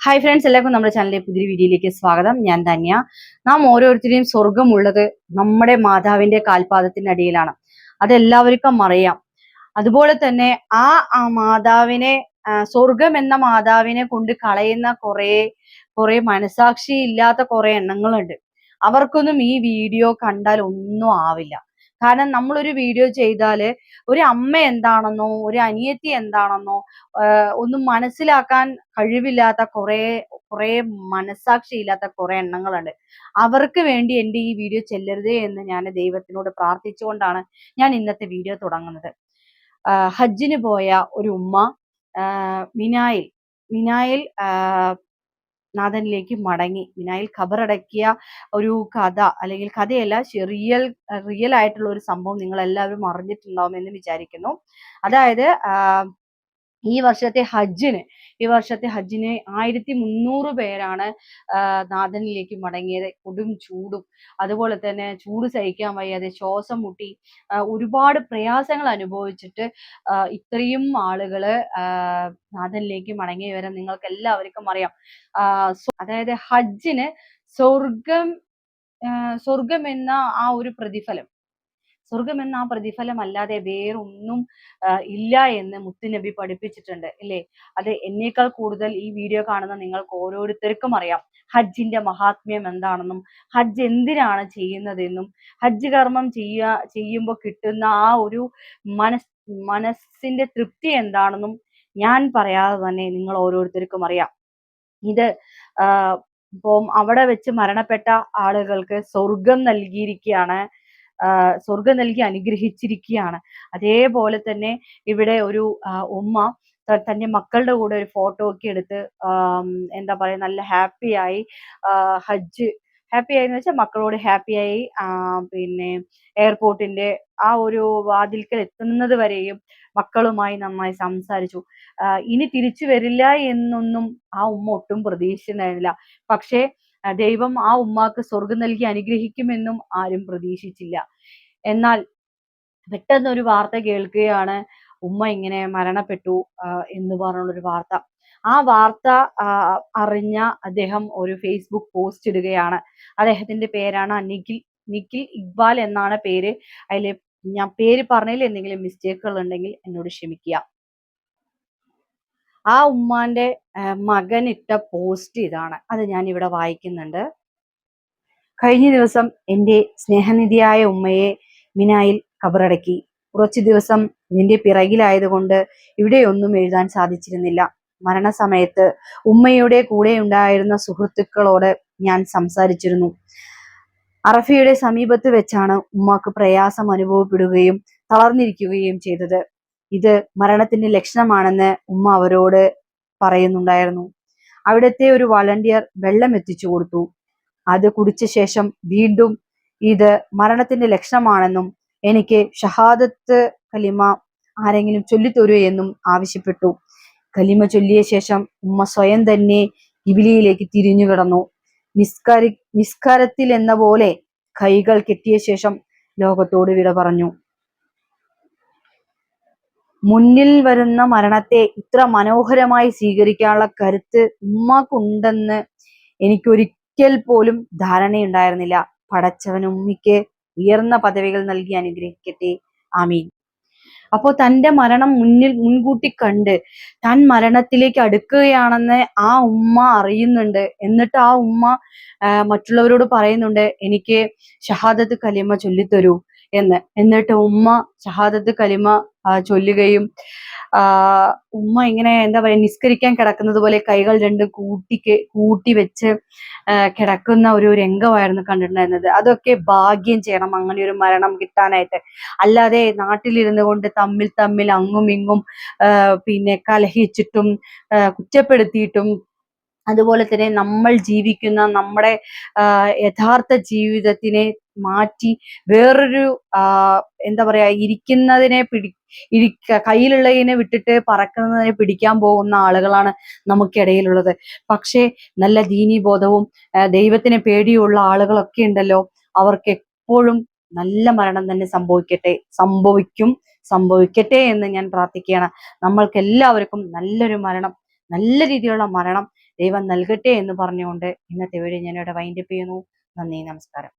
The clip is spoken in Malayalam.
ഹായ് ഫ്രണ്ട്സ് എല്ലാവർക്കും നമ്മുടെ ചാനലിലെ പുതിയ വീഡിയോയിലേക്ക് സ്വാഗതം. ഞാൻ ധന്യ. നാം ഓരോരുത്തരെയും സ്വർഗമുള്ളത് നമ്മുടെ മാതാവിന്റെ കാൽപാദത്തിനടിയിലാണ് അതെല്ലാവർക്കും അറിയാം. അതുപോലെ തന്നെ ആ ആ മാതാവിനെ സ്വർഗം എന്ന മാതാവിനെ കൊണ്ട് കളയുന്ന കുറേ കുറേ മനസാക്ഷി ഇല്ലാത്ത കുറേ എണ്ണങ്ങളുണ്ട്. അവർക്കൊന്നും ഈ വീഡിയോ കണ്ടാൽ ഒന്നും ആവില്ല. കാരണം നമ്മളൊരു വീഡിയോ ചെയ്താൽ ഒരു അമ്മ എന്താണെന്നോ ഒരു അനിയത്തി എന്താണെന്നോ ഒന്നും മനസ്സിലാക്കാൻ കഴിവില്ലാത്ത കുറെ കുറെ മനസ്സാക്ഷി ഇല്ലാത്ത കുറെ എണ്ണങ്ങളുണ്ട്. അവർക്ക് വേണ്ടി എന്റെ ഈ വീഡിയോ ചെല്ലരുതേ എന്ന് ഞാൻ ദൈവത്തിനോട് പ്രാർത്ഥിച്ചുകൊണ്ടാണ് ഞാൻ ഇന്നത്തെ വീഡിയോ തുടങ്ങുന്നത്. ഹജ്ജിന് പോയ ഒരു ഉമ്മ മിനായിൽ മിനായിൽ നാഥനിലേക്ക് മടങ്ങി. മിനായിൽ ഖബറടക്കിയ ഒരു കഥ അല്ലെങ്കിൽ കഥയല്ല റിയൽ റിയൽ ആയിട്ടുള്ള ഒരു സംഭവം നിങ്ങൾ എല്ലാവരും അറിഞ്ഞിട്ടുണ്ടാവും എന്ന് വിചാരിക്കുന്നു. അതായത് ഈ വർഷത്തെ ഹജ്ജിന് ഈ വർഷത്തെ ഹജ്ജിന് ആയിരത്തി മുന്നൂറ് പേരാണ് നാഥനിലേക്ക് മടങ്ങിയത്. കൊടും ചൂടും. അതുപോലെ തന്നെ ചൂട് സഹിക്കാൻ വയ്യാതെ ശ്വാസം മുട്ടി ഒരുപാട് പ്രയാസങ്ങൾ അനുഭവിച്ചിട്ട് ഇത്രയും ആളുകൾ നാഥനിലേക്ക് മടങ്ങിയ വിവരം നിങ്ങൾക്ക് എല്ലാവർക്കും അറിയാം അതായത് ഹജ്ജിന് സ്വർഗം സ്വർഗം എന്ന ആ ഒരു പ്രതിഫലം സ്വർഗം എന്ന ആ പ്രതിഫലം അല്ലാതെ വേറൊന്നും ഇല്ല എന്ന് മുത്തുനബി പഠിപ്പിച്ചിട്ടുണ്ട് ഇല്ലേ? അത് എന്നേക്കാൾ കൂടുതൽ ഈ വീഡിയോ കാണുന്ന നിങ്ങൾക്ക് ഓരോരുത്തർക്കും അറിയാം. ഹജ്ജിന്റെ മഹാത്മ്യം എന്താണെന്നും ഹജ്ജ് എന്തിനാണ് ചെയ്യുന്നതെന്നും ഹജ്ജ് കർമ്മം ചെയ്യുക ചെയ്യുമ്പോൾ കിട്ടുന്ന ആ ഒരു മനസ് മനസ്സിന്റെ തൃപ്തി എന്താണെന്നും ഞാൻ പറയാതെ തന്നെ നിങ്ങൾ ഓരോരുത്തർക്കും അറിയാം. ഇത് ഇപ്പം അവിടെ വെച്ച് മരണപ്പെട്ട ആളുകൾക്ക് സ്വർഗം നൽകിയിരിക്കുകയാണ് സ്വർഗം നൽകി അനുഗ്രഹിച്ചിരിക്കുകയാണ്. അതേപോലെ തന്നെ ഇവിടെ ഒരു ഉമ്മ തന്റെ മക്കളുടെ കൂടെ ഒരു ഫോട്ടോ ഒക്കെ എടുത്ത് എന്താ പറയാ നല്ല ഹാപ്പി ആയി ഹജ്ജ് ഹാപ്പി ആയി എന്ന് വെച്ചാൽ മക്കളോട് ഹാപ്പി ആയി പിന്നെ എയർപോർട്ടിന്റെ ആ ഒരു വാതിൽക്കൽ എത്തുന്നത് വരെയും മക്കളുമായി നന്നായി സംസാരിച്ചു. ഇനി തിരിച്ചു വരില്ല എന്നൊന്നും ആ ഉമ്മ ഒട്ടും പ്രതീക്ഷിച്ചിട്ടുണ്ടായിരുന്നില്ല. പക്ഷേ ദൈവം ആ ഉമ്മാക്ക് സ്വർഗം നൽകി അനുഗ്രഹിക്കുമെന്നും ആരും പ്രതീക്ഷിച്ചില്ല. എന്നാൽ പെട്ടെന്ന് ഒരു വാർത്ത കേൾക്കുകയാണ് ഉമ്മ ഇങ്ങനെ മരണപ്പെട്ടു എന്ന് പറഞ്ഞുള്ളൊരു വാർത്ത. ആ വാർത്ത അറിഞ്ഞ അദ്ദേഹം ഒരു ഫേസ്ബുക്ക് പോസ്റ്റ് ഇടുകയാണ്. അദ്ദേഹത്തിന്റെ പേരാണ് നിഖിൽ നിഖിൽ ഇക്ബാൽ എന്നാണ് പേര്. അതിൽ ഞാൻ പേര് പറഞ്ഞതിൽ എന്തെങ്കിലും മിസ്റ്റേക്കുകൾ ഉണ്ടെങ്കിൽ എന്നോട് ക്ഷമിക്കുക. ആ ഉമ്മാന്റെ മകൻ ഇട്ട പോസ്റ്റ് ഇതാണ്. അത് ഞാൻ ഇവിടെ വായിക്കുന്നുണ്ട്. കഴിഞ്ഞ ദിവസം എന്റെ സ്നേഹനിധിയായ ഉമ്മയെ മിനായിൽ കബറടക്കി. കുറച്ചു ദിവസം നിന്റെ പിറകിലായതുകൊണ്ട് ഇവിടെയൊന്നും എഴുതാൻ സാധിച്ചിരുന്നില്ല. മരണസമയത്ത് ഉമ്മയുടെ കൂടെ ഉണ്ടായിരുന്ന സുഹൃത്തുക്കളോട് ഞാൻ സംസാരിച്ചിരുന്നു. അറഫയുടെ സമീപത്ത് വെച്ചാണ് ഉമ്മാക്ക് പ്രയാസം അനുഭവപ്പെടുകയും തളർന്നിരിക്കുകയും ചെയ്തത്. ഇത് മരണത്തിന്റെ ലക്ഷണമാണെന്ന് ഉമ്മ അവരോട് പറയുന്നുണ്ടായിരുന്നു. അവിടുത്തെ ഒരു വളണ്ടിയർ വെള്ളം എത്തിച്ചു കൊടുത്തു. അത് കുടിച്ച ശേഷം വീണ്ടും ഇത് മരണത്തിന്റെ ലക്ഷണമാണെന്നും എനിക്ക് ഷഹാദത്ത് കലിമ ആരെങ്കിലും ചൊല്ലിത്തരൂ എന്നും ആവശ്യപ്പെട്ടു. കലിമ ചൊല്ലിയ ശേഷം ഉമ്മ സ്വയം തന്നെ ഇബിലിയിലേക്ക് തിരിഞ്ഞു കിടന്നു. നിസ്കാരി നിസ്കാരത്തിൽ എന്ന പോലെ കൈകൾ കെട്ടിയ ശേഷം ലോകത്തോട് വിട പറഞ്ഞു. മുന്നിൽ വരുന്ന മരണത്തെ ഇത്ര മനോഹരമായി സ്വീകരിക്കാനുള്ള കരുത്ത് ഉമ്മക്കുണ്ടെന്ന് എനിക്കൊരിക്കൽ പോലും ധാരണയുണ്ടായിരുന്നില്ല. പടച്ചവൻ ഉമ്മിക്ക് ഉയർന്ന പദവികൾ നൽകി അനുഗ്രഹിക്കട്ടെ. ആമീൻ. അപ്പോൾ തന്റെ മരണം മുന്നിൽ മുൻകൂട്ടി കണ്ട് താൻ മരണത്തിലേക്ക് അടുക്കുകയാണെന്ന് ആ ഉമ്മ അറിയുന്നുണ്ട്. എന്നിട്ട് ആ ഉമ്മ മറ്റുള്ളവരോട് പറയുന്നുണ്ട് എനിക്ക് ഷഹാദത്ത് കലിമ ചൊല്ലിത്തരൂ. എന്ന്. എന്നിട്ട് ഉമ്മ ഷഹാദത്ത് കലിമ ചൊല്ലുകയും ഉമ്മ ഇങ്ങനെ എന്താ പറയാ നിസ്കരിക്കാൻ കിടക്കുന്നത് പോലെ കൈകൾ രണ്ടും കൂട്ടി കൂട്ടി വെച്ച് കിടക്കുന്ന ഒരു രംഗമായിരുന്നു കണ്ടിട്ടുണ്ടായിരുന്നത്. അതൊക്കെ ഭാഗ്യം ചെയ്യണം അങ്ങനെ ഒരു മരണം കിട്ടാനായിട്ട്. അല്ലാതെ നാട്ടിലിരുന്നു കൊണ്ട് തമ്മിൽ തമ്മിൽ അങ്ങും ഇങ്ങും പിന്നെ കലഹിച്ചിട്ടും കുറ്റപ്പെടുത്തിയിട്ടും അതുപോലെ തന്നെ നമ്മൾ ജീവിക്കുന്ന നമ്മുടെ യഥാർത്ഥ ജീവിതത്തിനെ മാറ്റി വേറൊരു എന്താ പറയാ ഇരിക്കുന്നതിനെ പിടി ഇരിക്ക കയ്യിലുള്ളതിനെ വിട്ടിട്ട് പറക്കുന്നതിനെ പിടിക്കാൻ പോകുന്ന ആളുകളാണ് നമുക്കിടയിലുള്ളത്. പക്ഷേ നല്ല ദീനീബോധവും ദൈവത്തിനെ പേടിയുള്ള ആളുകളൊക്കെ ഉണ്ടല്ലോ. അവർക്ക് എപ്പോഴും നല്ല മരണം തന്നെ സംഭവിക്കട്ടെ സംഭവിക്കും സംഭവിക്കട്ടെ എന്ന് ഞാൻ പ്രാർത്ഥിക്കുകയാണ്. നമ്മൾക്ക് എല്ലാവർക്കും നല്ലൊരു മരണം നല്ല രീതിയിലുള്ള മരണം ദൈവം നൽകട്ടെ എന്ന് പറഞ്ഞുകൊണ്ട് ഇന്നത്തെ വീഡിയോ ഞാനിവിടെ വൈൻഡപ്പ് ചെയ്യുന്നു. നന്ദി നമസ്കാരം.